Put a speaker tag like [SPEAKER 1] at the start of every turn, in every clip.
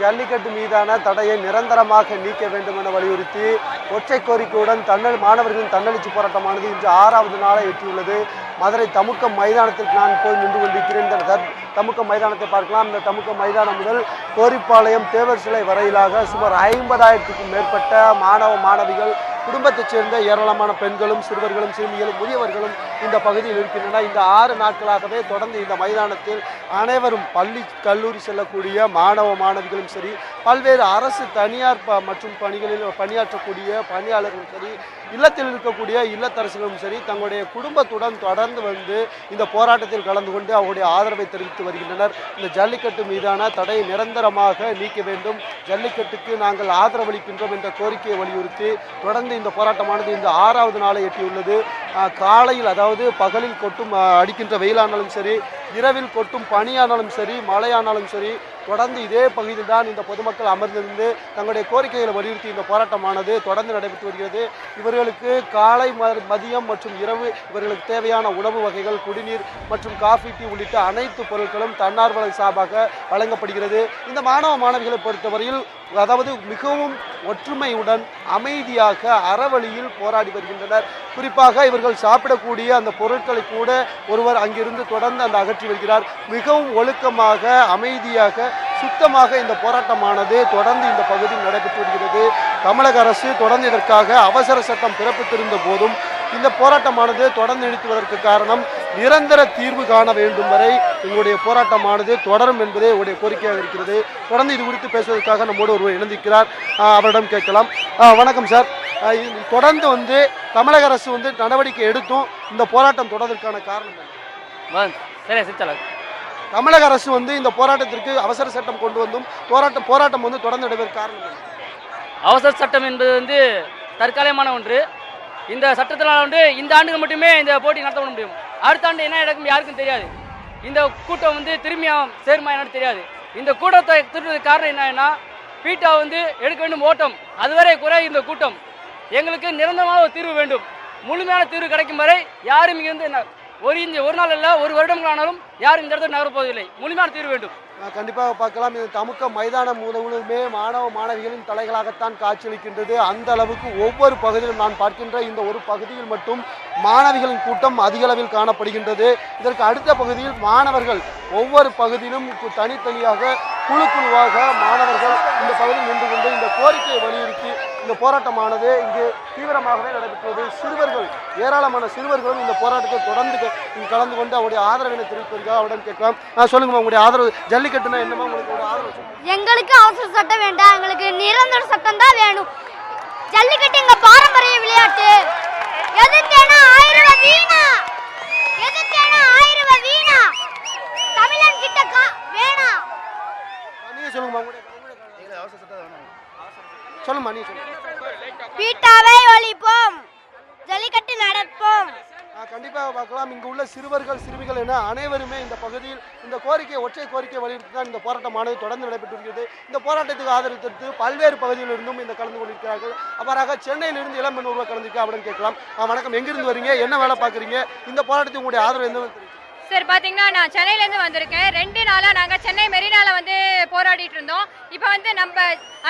[SPEAKER 1] ஜல்லிக்கட்டு மீதான தடையை நிரந்தரமாக நீக்க வேண்டும் என வலியுறுத்தி ஒற்றை கோரிக்கையுடன் தன்னல் மாணவர்களின் தன்னெழுச்சி போராட்டமானது இன்று ஆறாவது நாளை எட்டியுள்ளது. மதுரை தமுக்கம் மைதானத்திற்கு நான் போய் நின்று கொண்டிருக்கிறேன் இந்த தமுக்க தமுக்கம் மைதானத்தை பார்க்கலாம். இந்த தமுக்க மைதானம் முதல் கோரிப்பாளையம் தேவர் சிலை வரையிலாக சுமார் ஐம்பதாயிரத்துக்கும் மேற்பட்ட மாணவ மாணவிகள் குடும்பத்தைச் சேர்ந்த ஏராளமான பெண்களும் சிறுவர்களும் சிறுமிகளும் முதியவர்களும் இந்த பகுதியில் இருக்கின்றன இந்த ஆறு நாட்களாகவே தொடர்ந்து இந்த மைதானத்தில் அனைவரும் பள்ளி கல்லூரி செல்லக்கூடிய மாணவ மாணவிகளும் சரி பல்வேறு அரசு தனியார் மற்றும் பணிகளில் பணியாற்றக்கூடிய பணியாளர்களும் சரி இல்லத்தில் இருக்கக்கூடிய இல்லத்தரசிகளும் சரி தங்களுடைய குடும்பத்துடன் தொடர்ந்து வந்து இந்த போராட்டத்தில் கலந்து கொண்டு அவருடைய ஆதரவை தெரிவித்து வருகின்றனர். இந்த ஜல்லிக்கட்டு மீதான தடையை நிரந்தரமாக நீக்க வேண்டும். ஜல்லிக்கட்டுக்கு நாங்கள் ஆதரவளிக்கின்றோம் என்ற கோரிக்கையை வலியுறுத்தி தொடர்ந்து இந்த போராட்டமானது இந்த ஆறாவது நாளை எட்டியுள்ளது. காலையில் அதாவது பகலில் கொட்டும் அடிக்கின்ற வெயிலானாலும் சரி இரவில் கொட்டும் பனியானாலும் சரி மழையானாலும் சரி தொடர்ந்து இதே பகுதியில் தான் இந்த பொதுமக்கள் அமர்ந்திருந்து தங்களுடைய கோரிக்கைகளை வலியுறுத்தி இந்த போராட்டமானது தொடர்ந்து நடைபெற்று வருகிறது. இவர்களுக்கு காலை மதியம் மற்றும் இரவு இவர்களுக்கு தேவையான உணவு வகைகள் குடிநீர் மற்றும் காஃபி டீ உள்ளிட்ட அனைத்து பொருட்களும் தன்னார்வலர் சார்பாக வழங்கப்படுகிறது. இந்த மாணவ மாணவிகளை பொறுத்தவரையில் அதாவது மிகவும் ஒற்றுமையுடன் அமைதியாக அறவழியில் போராடி வருகின்றனர். குறிப்பாக இவர்கள் சாப்பிடக்கூடிய அந்த பொருட்களை கூட ஒருவர் அங்கிருந்து தொடர்ந்து அந்த அகற்றி வருகிறார். மிகவும் ஒழுக்கமாக அமைதியாக சுத்தமாக இந்த போராட்டமானது தொடர்ந்து இந்த பகுதியில் நடைபெற்று வருகிறது. தமிழக அரசு தொடர்ந்து இதற்காக அவசர சட்டம் பிறப்பித்திருந்த போதும் இந்த போராட்டமானது தொடர்ந்து நீடித்துவதற்கு காரணம் நிரந்தர தீர்வு காண வேண்டும் வரை உங்களுடைய போராட்டமானது தொடரும் என்பதே உங்களுடைய கோரிக்கையாக இருக்கிறது. தொடர்ந்து இது குறித்து பேசுவதற்காக நம்மோடு ஒருவர் இணைந்திருக்கிறார். அவரிடம் கேட்கலாம். வணக்கம் சார். தொடர்ந்து வந்து தமிழக அரசு வந்து நடவடிக்கை எடுத்தும் இந்த போராட்டம் தொடர்வதற்கான காரணம்
[SPEAKER 2] சரி சித்தலா
[SPEAKER 1] தமிழக அரசு வந்து இந்த போராட்டத்திற்கு அவசர சட்டம் கொண்டு வந்தும் போராட்டம் போராட்டம் வந்து தொடர்ந்து நடைபெற காரணம்
[SPEAKER 2] அவசர சட்டம் என்பது வந்து தற்காலிகமான ஒன்று. இந்த சட்டத்தினால் வந்து இந்த ஆண்டுக்கு மட்டுமே இந்த போட்டி நடத்த முடியும். அடுத்த ஆண்டு என்ன நடக்கும் யாருக்கும் தெரியாது. இந்த கூட்டம் வந்து திரும்பி சேருமா என்னன்னு தெரியாது. இந்த கூட்டத்தை திருடுறதுக்கு காரணம் என்னன்னா பீட்டா வந்து எடுக்க வேண்டும் ஓட்டம். அதுவரை குறை இந்த கூட்டம். எங்களுக்கு நிரந்தரமான ஒரு தீர்வு வேண்டும். முழுமையான தீர்வு கிடைக்கும் வரை யாரும் இங்கே வந்து என்ன ஒரு இந்த ஒரு நாள் இல்லை ஒரு வருடங்களானாலும் யாரும் இந்த இடத்துல நகரப்போவதில்லை. முழுமையான தீர்வு வேண்டும்.
[SPEAKER 1] கண்டிப்பாக பார்க்கலாம். இது தமுக்க மைதானம் முழுவதுமே மாணவ மாணவிகளின் தலைகளாகத்தான் காட்சியளிக்கின்றது. அந்த அளவுக்கு ஒவ்வொரு பகுதியிலும் நான் பார்க்கின்ற இந்த ஒரு பகுதியில் மட்டும் மாணவிகளின் கூட்டம் அதிக அளவில் காணப்படுகின்றது. இதற்கு அடுத்த பகுதியில் மாணவர்கள் ஒவ்வொரு பகுதியிலும் தனித்தனியாக குழு குழுவாக மாணவர்கள் இந்த பகுதியில் நின்று கொண்டு இந்த கோரிக்கையை வலியுறுத்தி இந்த போராட்டமானது இங்கு தீவிரமாகவே நடைபெற்றது. சிறுவர்கள் ஏராளமான சிறுவர்களும் இந்த போராட்டத்தை தொடர்ந்து கலந்து கொண்டு அவருடைய ஆதரவினை தெரிவிப்பதற்காக அவரிடம் கேட்கலாம். சொல்லுங்கம்மா உங்களுடைய ஆதரவு ஜல்லிக்கட்டுனா என்னமா உங்களுக்கு ஆதரவு சொல்லுங்க.
[SPEAKER 3] எங்களுக்கு அவசர சட்டம் வேண்டாம். எங்களுக்கு நிரந்தர சட்டம் தான் வேணும். ஜல்லிக்கட்டு எங்க பாரம்பரிய விளையாட்டு. எதிர்த்தேனா ஆயிரம் வீணா? எதிர்த்தேனா ஆயிரம் வீணா? தமிழன் கிட்ட கா-
[SPEAKER 1] ஆ, நீங்க அவசர சட்டம் சொல்லுமா நீங்க சொல்லுங்க.
[SPEAKER 3] பீட்டாவை
[SPEAKER 1] நாம் இங்கு உள்ள சிறுவர்கள் சிறுமிகள் என அனைவருமே இந்த பகுதியில் இந்த கோரிக்கை ஒற்றை கோரிக்கை வலியுறுத்தி தான் இந்த போராட்டமானது தொடர்ந்து நடைபெற்று வருகிறது இந்த போராட்டத்துக்கு ஆதரவு தெரிவித்து பல்வேறு பகுதியிலிருந்தும் இந்த கலந்து கொண்டிருக்கிறார்கள். அவ்வாறாக சென்னையிலிருந்து இளம்பெண் ஒருவர் கலந்துருக்கா அப்படின்னு கேட்கலாம். வணக்கம். எங்கிருந்து வரீங்க? என்ன வேலை பார்க்குறீங்க? இந்த போராட்டத்துக்கு உங்களுடைய ஆதரவு என்ன தெரிவிக்கும்
[SPEAKER 4] சார் பார்த்தீங்கன்னா நான் சென்னையிலேருந்து வந்திருக்கேன். ரெண்டு நாளாக நாங்கள் சென்னை மெரினாவில் வந்து போராடிட்டு இருந்தோம். இப்போ வந்து நம்ம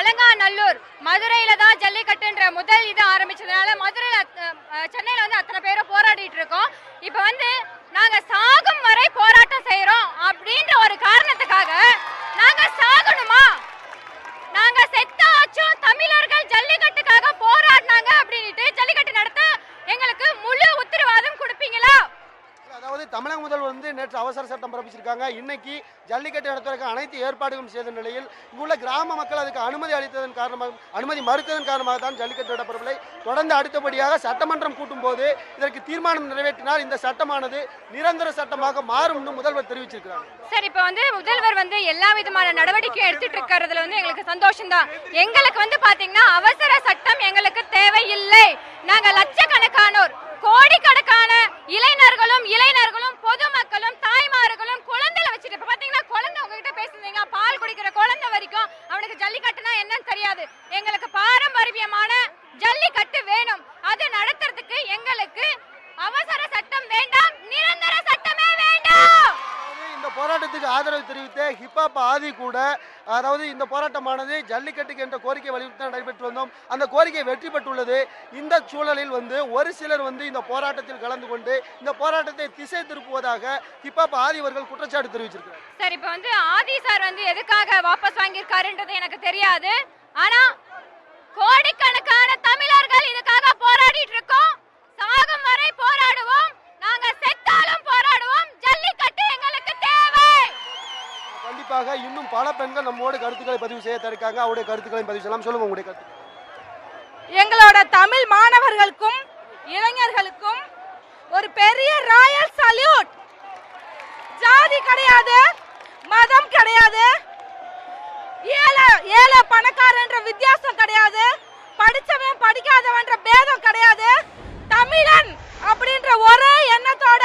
[SPEAKER 4] அலங்காநல்லூர் மதுரையில் தான் ஜல்லிக்கட்டுன்ற முதல் இது ஆரம்பிச்சதுனால மதுரையில் சென்னையில் வந்து அத்தனை பேரும் இப்போ வந்து நாங்கள் சாகும் வரை போராட்டம் செய்கிறோம் அப்படின்ற ஒரு காரணத்துக்காக நாங்கள் சாகணுமா நாங்க செத்தாச்சும் தமிழர்கள் ஜல்லிக்கட்டுக்காக போராடினாங்க அப்படின்ட்டு ஜல்லிக்கட்டு நடத்த எங்களுக்கு முழு உத்தரவாதம் கொடுப்பீங்களா
[SPEAKER 1] அதாவது தமிழக முதல்வர் வந்து நேற்று அவசர சட்டம் பிறப்பிச்சிருக்காங்க. இன்னைக்கு ஜல்லிக்கட்டு நடத்துவதற்கு அனைத்து ஏற்பாடுகளும் செய்த நிலையில் இங்குள்ள கிராம மக்கள் அதுக்கு அனுமதி அளித்ததன் காரணமாக அனுமதி மறுத்ததன் காரணமாக தான் ஜல்லிக்கட்டு நடப்படவில்லை தொடர்ந்து அடுத்தபடியாக சட்டமன்றம் கூட்டும் போது இதற்கு தீர்மானம் நிறைவேற்றினால் இந்த சட்டமானது நிரந்தர சட்டமாக மாறும் முதல்வர் தெரிவிச்சிருக்கிறார்.
[SPEAKER 4] சார் இப்போ வந்து முதல்வர் வந்து எல்லா விதமான நடவடிக்கையும் எடுத்துட்டு இருக்கிறதுல வந்து எங்களுக்கு சந்தோஷம் தான் எங்களுக்கு வந்து பாத்தீங்கன்னா அவசர சட்டம் எங்களுக்கு தேவையில்லை. நாங்கள் லட்சக்கணக்கானோர் கோடிக்கணக்கான இளைஞர்களும் இளைஞர்களும் பொதுமக்களும் தாய்மார்களும் குழந்தைகளை வச்சுட்டு இப்போ பாத்தீங்கன்னா குழந்தை உங்ககிட்ட பேசுனீங்க பால் குடிக்கிற குழந்தை வரைக்கும் அவனுக்கு ஜல்லிக்கட்டுனா என்னன்னு தெரியாது. எங்களுக்கு பாரம்பரியமான ஜல்லிக்கட்டு வேணும். அது நடத்துறதுக்கு எங்களுக்கு அவசர சட்டம் வேண்டாம். நிரந்தர சட்டமே வேண்டாம்
[SPEAKER 1] அதாவது இந்த போராட்டத்துக்கு ஆதரவு தெரிவித்த ஹிப்ஹாப் ஆதி கூட அதாவது இந்த போராட்டமானது ஜல்லிக்கட்டுக்கு என்ற கோரிக்கை வலியுறுத்தி நடைபெற்று வந்தோம். அந்த கோரிக்கை வெற்றி பெற்றுள்ளது. இந்த சூழலில் வந்து ஒரு சிலர் வந்து இந்த போராட்டத்தில் கலந்து கொண்டு இந்த போராட்டத்தை திசை திருப்புவதாக ஹிப்ஹாப் ஆதி அவர்கள் குற்றச்சாட்டு தெரிவிச்சிருக்கிறார்.
[SPEAKER 4] சார் இப்போ வந்து ஆதி சார் வந்து எதுக்காக வாபஸ் வாங்கியிருக்காருன்றது எனக்கு தெரியாது. ஆனா கோடிக்கணக்கான தமிழர்கள் இதுக்காக போராடிட்டு இருக்கோம். சாகும் வரை போராடுவோம். நாங்க செத்தாலும் போராடுவோம் ஜல்லிக்கட்டு எங்களுக்கு தேவை
[SPEAKER 1] தொடர்பாக இன்னும் பல பெண்கள் நம்மோட கருத்துக்களை பதிவு செய்ய தருக்காங்க அவருடைய கருத்துக்களை பதிவு செய்யலாம். சொல்லுங்க உங்களுடைய கருத்து.
[SPEAKER 5] எங்களோட தமிழ் மாணவர்களுக்கும் இளைஞர்களுக்கும் ஒரு பெரிய ராயல் சல்யூட். ஜாதி கிடையாது மதம் கிடையாது ஏழை ஏழை பணக்காரன்ற வித்தியாசம் கிடையாது படிச்சவன் படிக்காதவன்ற பேதம் கிடையாது தமிழன் அப்படின்ற ஒரே எண்ணத்தோட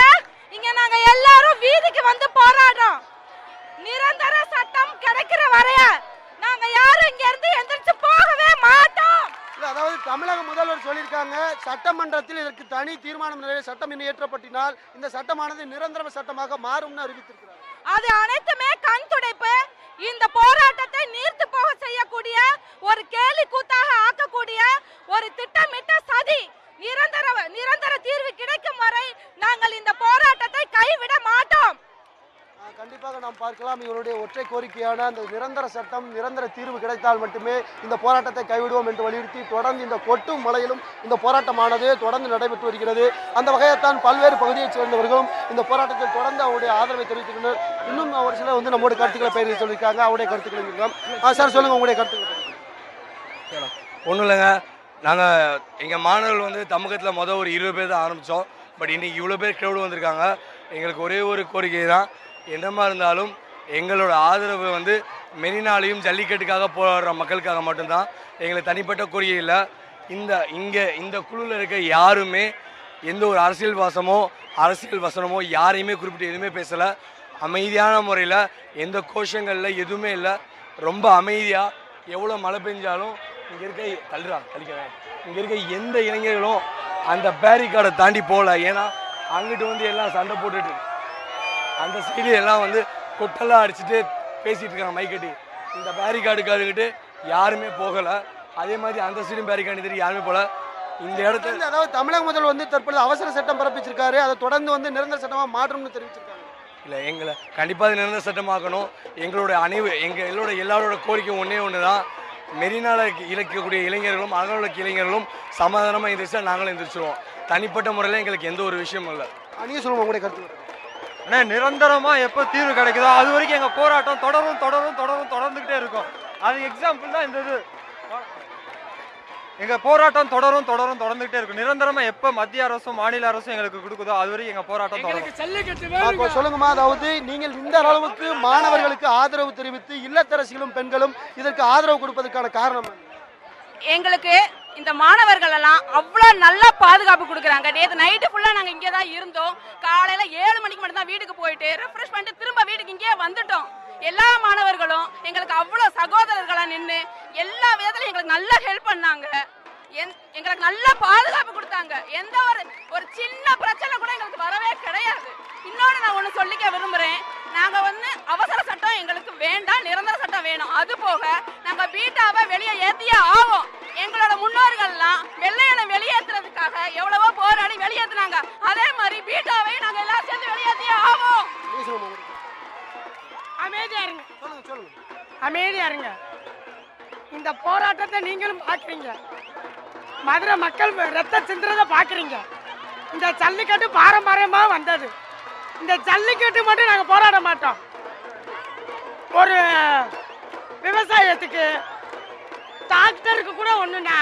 [SPEAKER 5] இங்க நாங்க எல்லாரும் வீதிக்கு வந்து போராடுறோம் நிரந்தர சட்டம் கிடைக்கிற வரைய நாங்க யாரும் இங்க இருந்து எந்திரிச்சு போகவே மாட்டோம்
[SPEAKER 1] இல்ல அதாவது தமிழக முதல்வர் சொல்லியிருக்காங்க சட்டமன்றத்தில் இதற்கு தனி தீர்மானம் நிறைவே சட்டம் இயற்றப்பட்டினால் இந்த சட்டமானது நிரந்தர சட்டமாக மாறும்னு அறிவித்திருக்கிறார்.
[SPEAKER 5] அது அனைத்துமே கண் துடைப்பு. இந்த போராட்டத்தை நீர்த்து போக செய்யக்கூடிய ஒரு கேலி கூத்தாக ஆக்கக்கூடிய ஒரு திட்டமிட்ட சதி நிரந்தர நிரந்தர தீர்வு கிடைக்கும் வரை நாங்கள் இந்த போராட்டத்தை கைவிட மாட்டோம்
[SPEAKER 1] ஆஹ் கண்டிப்பாக நாம் பார்க்கலாம். இவருடைய ஒற்றை கோரிக்கையான அந்த நிரந்தர சட்டம் நிரந்தர தீர்வு கிடைத்தால் மட்டுமே இந்த போராட்டத்தை கைவிடுவோம் என்று வலியுறுத்தி தொடர்ந்து இந்த கொட்டும் மலையிலும் இந்த போராட்டமானது தொடர்ந்து நடைபெற்று வருகிறது. அந்த வகையைத்தான் பல்வேறு பகுதியைச் சேர்ந்தவர்களும் இந்த போராட்டத்தில் தொடர்ந்து அவருடைய ஆதரவை தெரிவித்துள்ளனர். இன்னும் ஒரு சிலர் வந்து நம்மளுடைய கருத்துக்களை பயிர் சொல்லியிருக்காங்க. அவருடைய கருத்துக்களை இருக்கலாம் சார் சொல்லுங்கள். உங்களுடைய கருத்துக்கள்
[SPEAKER 6] ஒன்றும் இல்லைங்க. நாங்கள் எங்கள் மாணவர்கள் வந்து தமிழகத்தில் மொதல் ஒரு இருபது பேர் தான் ஆரம்பித்தோம் பட் இன்றைக்கி இவ்வளோ பேர் க்ரௌடு வந்திருக்காங்க. எங்களுக்கு ஒரே ஒரு கோரிக்கை தான். என்னமா இருந்தாலும் எங்களோட ஆதரவு வந்து மெரினாலையும் ஜல்லிக்கட்டுக்காக போராடுற மக்களுக்காக மட்டும்தான். எங்களுக்கு தனிப்பட்ட கோரிக்கை இல்லை. இந்த இங்கே இந்த குழுவில் இருக்க யாருமே எந்த ஒரு அரசியல் வாசமோ அரசியல் வசனமோ யாரையுமே குறிப்பிட்டு எதுவுமே பேசலை. அமைதியான முறையில் எந்த கோஷங்களில் எதுவுமே இல்லை. ரொம்ப அமைதியாக எவ்வளோ மழை பெஞ்சாலும் இங்கே இருக்க தள்ளுறா தள்ளிக்கிறேன் இங்கே இருக்க எந்த இளைஞர்களும் அந்த பேரிகார்டை தாண்டி போகல. ஏன்னா அங்கிட்டு வந்து எல்லாம் சண்டை போட்டுட்டு அந்த சைடு எல்லாம் வந்து கொட்டெல்லாம் அடிச்சுட்டு பேசிட்டு இருக்காங்க மைக்கட்டி. இந்த பேரிகார்டுக்காரங்கிட்டு யாருமே போகலை. அதே மாதிரி அந்த சைடும் பேரிகார்டு தெரியும் யாருமே போகல. இந்த இடத்துல
[SPEAKER 1] அதாவது தமிழக முதல்வர் வந்து தற்பொழுது அவசர சட்டம் பிறப்பிச்சிருக்காரு. அதை தொடர்ந்து வந்து நிரந்தர சட்டமாக மாற்றும்னு தெரிவிச்சிருக்காங்க.
[SPEAKER 6] இல்லை எங்களை கண்டிப்பாக அது நிரந்தர சட்டமாக்கணும். எங்களோட அனைவு எங்கள் எல்லோட எல்லாரோட கோரிக்கை ஒன்றே ஒன்று தான் மெரினால இழக்கக்கூடிய இளைஞர்களும் அகலக்க இளைஞர்களும் சமாதானமாக எந்திரிச்சா நாங்களும் எந்திரிச்சிருவோம். தனிப்பட்ட முறையில் எங்களுக்கு எந்த ஒரு விஷயமும் இல்லை.
[SPEAKER 1] நீங்க சொல்லுங்க உங்களுடைய கருத்து.
[SPEAKER 7] அண்ணா நிரந்தரமா எப்போ தீர்வு கிடைக்குதோ அது வரைக்கும் எங்க போராட்டம் தொடரும் தொடரும் தொடரும் தொடர்ந்துகிட்டே இருக்கும். அது எக்ஸாம்பிள் தான் இந்த இது. எங்க போராட்டம் தொடரும் தொடரும் தொடர்ந்துகிட்டே இருக்கும். நிரந்தரமா எப்போ மத்திய அரசும் மாநில அரசும் எங்களுக்கு கொடுக்குதோ அது வரைக்கும் எங்க போராட்டம் தொடரும்.
[SPEAKER 1] சொல்லுங்கம்மா அதாவது நீங்கள் இந்த அளவுக்கு மாணவர்களுக்கு ஆதரவு தெரிவித்து இல்லத்தரசிகளும் பெண்களும் இதற்கு ஆதரவு கொடுப்பதற்கான காரணம்?
[SPEAKER 5] எங்களுக்கு இந்த மாணவர்கள் எல்லாம் அவ்வளோ நல்லா பாதுகாப்பு கொடுக்குறாங்க. நேற்று நைட்டு ஃபுல்லாக நாங்கள் இங்கே தான் இருந்தோம். காலையில் ஏழு மணிக்கு மட்டும் தான் வீட்டுக்கு போயிட்டு ரெஃப்ரெஷ் பண்ணிட்டு திரும்ப வீட்டுக்கு இங்கேயே வந்துட்டோம். எல்லா மாணவர்களும் எங்களுக்கு அவ்வளோ சகோதரர்களாக நின்று எல்லா விதத்துலையும் எங்களுக்கு நல்லா ஹெல்ப் பண்ணாங்க. என்- எங்களுக்கு நல்ல பாதுகாப்பு கொடுத்தாங்க. எந்த ஒரு ஒரு சின்ன பிரச்சனை கூட எங்களுக்கு வரவே கிடையாது. இன்னொன்று நான் ஒன்று சொல்லிக்க விரும்புகிறேன் நாங்கள் வந்து அவசர சட்டம் எங்களுக்கு வேண்டாம் நிரந்தர சட்டம் வேணும். அது போக நாங்கள் பீட்டாவை வெளியே ஏற்றியே ஆவோம். எங்களோட முன்னோர்கள்லாம் வெள்ளையனை வெளியேற்றுறதுக்காக எவ்வளவோ போராடி வெளியேற்றினாங்க அதே மாதிரி பீட்டாவையும் நாங்கள் எல்லாரும் சேர்ந்து வெளியேற்றியே ஆவோம்.
[SPEAKER 1] நீங்க
[SPEAKER 8] அமைதியா இருங்க. அமைதியா இருங்க. இந்த போராட்டத்தை நீங்களும் பார்க்குறீங்க. மதுரை மக்கள் ரத்த சிந்துறதை பார்க்குறீங்க. இந்த ஜல்லிக்கட்டு பாரம்பரியமாக வந்தது. இந்த ஜல்லிக்கட்டு மட்டும் நாங்கள் போராட மாட்டோம். ஒரு விவசாயத்துக்கு டாக்டருக்கு கூட ஒன்றுண்ணா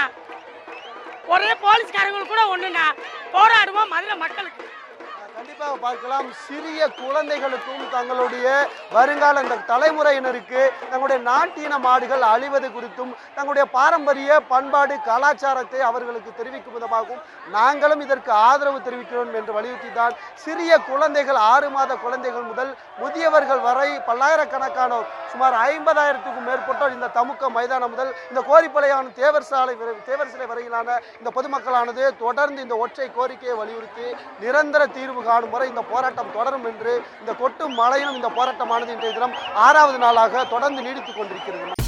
[SPEAKER 8] ஒரே போலீஸ்காரங்களுக்கு கூட ஒன்றுண்ணா போராடுவோம் மதுரை மக்களுக்கு.
[SPEAKER 1] கண்டிப்பாக பார்க்கலாம். சிறிய குழந்தைகளுக்கும் தங்களுடைய வருங்கால இந்த தலைமுறையினருக்கு தங்களுடைய நாட்டின மாடுகள் அழிவது குறித்தும் தங்களுடைய பாரம்பரிய பண்பாடு கலாச்சாரத்தை அவர்களுக்கு தெரிவிக்கும் விதமாகவும் நாங்களும் இதற்கு ஆதரவு தெரிவிக்கிறோம் என்று வலியுறுத்தி தான் சிறிய குழந்தைகள் ஆறு மாத குழந்தைகள் முதல் முதியவர்கள் வரை பல்லாயிரக்கணக்கானோர் சுமார் ஐம்பதாயிரத்துக்கும் மேற்பட்டோர் இந்த தமுக்க மைதானம் முதல் இந்த கோரிப்பளையான தேவர் சாலை வரை- தேவர் சிலை வரையிலான இந்த பொதுமக்களானது தொடர்ந்து இந்த ஒற்றை கோரிக்கையை வலியுறுத்தி நிரந்தர தீர்வு காணும் வரை இந்த போராட்டம் தொடரும் என்று இந்த கொட்டும் மழையிலும் இந்த போராட்டமானது இன்றைய தினம் ஆறாவது நாளாக தொடர்ந்து நீடித்துக் கொண்டிருக்கிறது.